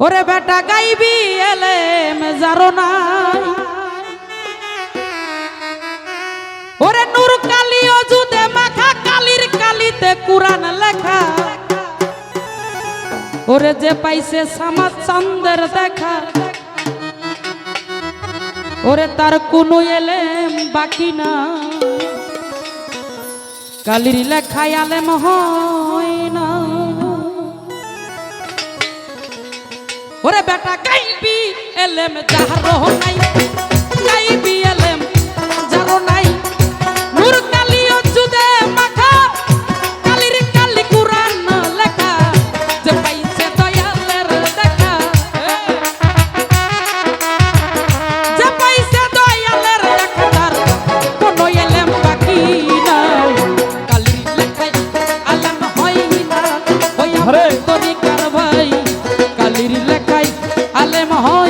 ওরে বেটা গাইবি এলে মেজারো নাই। ওরে নূর কালি অজুদে মাখা, কালির কালিতে কুরআন লেখা। ওরে যে পাইছে সামাদ চন্দের দেখা। ওরে তার কোনো এলেম বাকি না কালির লেখায় আলেম হয়। গাইবি এলেম যাহার নাই গাইবি এলেম যারো নাই। নূর কালি অজুদে মাখা কালির কালি কুরআন লেখা যে পাইছে দয়ালের দেখা। যে পাইছে দয়ালের দেখা তার কোনো এলেম বাকি নাই। কালির লেখায় আলেম হয় না ওই আমার! তরিকার ভাই কালির লেখায় আলেম হয়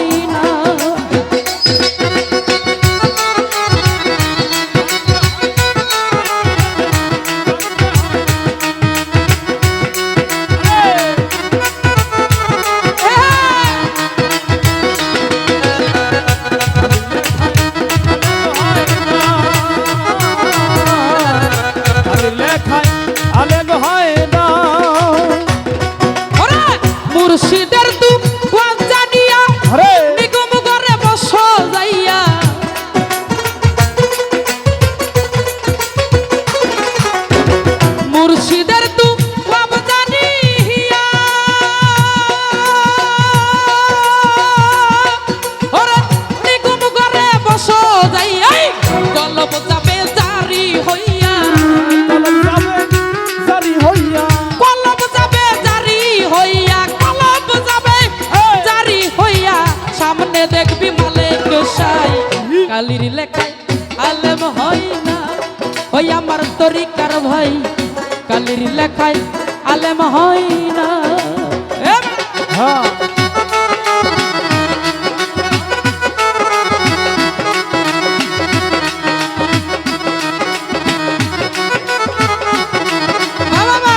লেখায় আলেম হয় না। ওই আমার তরিকার ভাই কালির লেখায় আলেম হয় না। হ্যাঁ। বাবা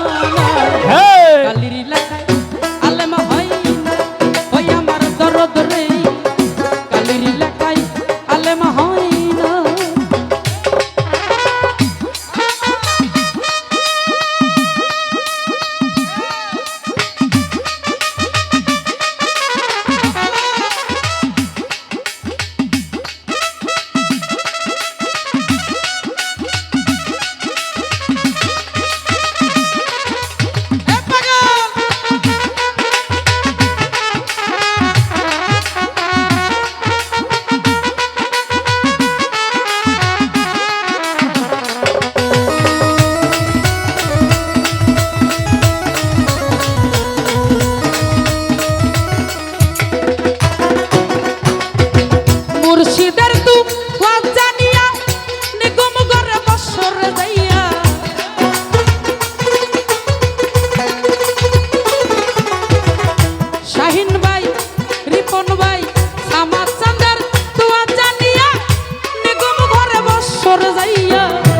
Rosaia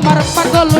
আমার পাগল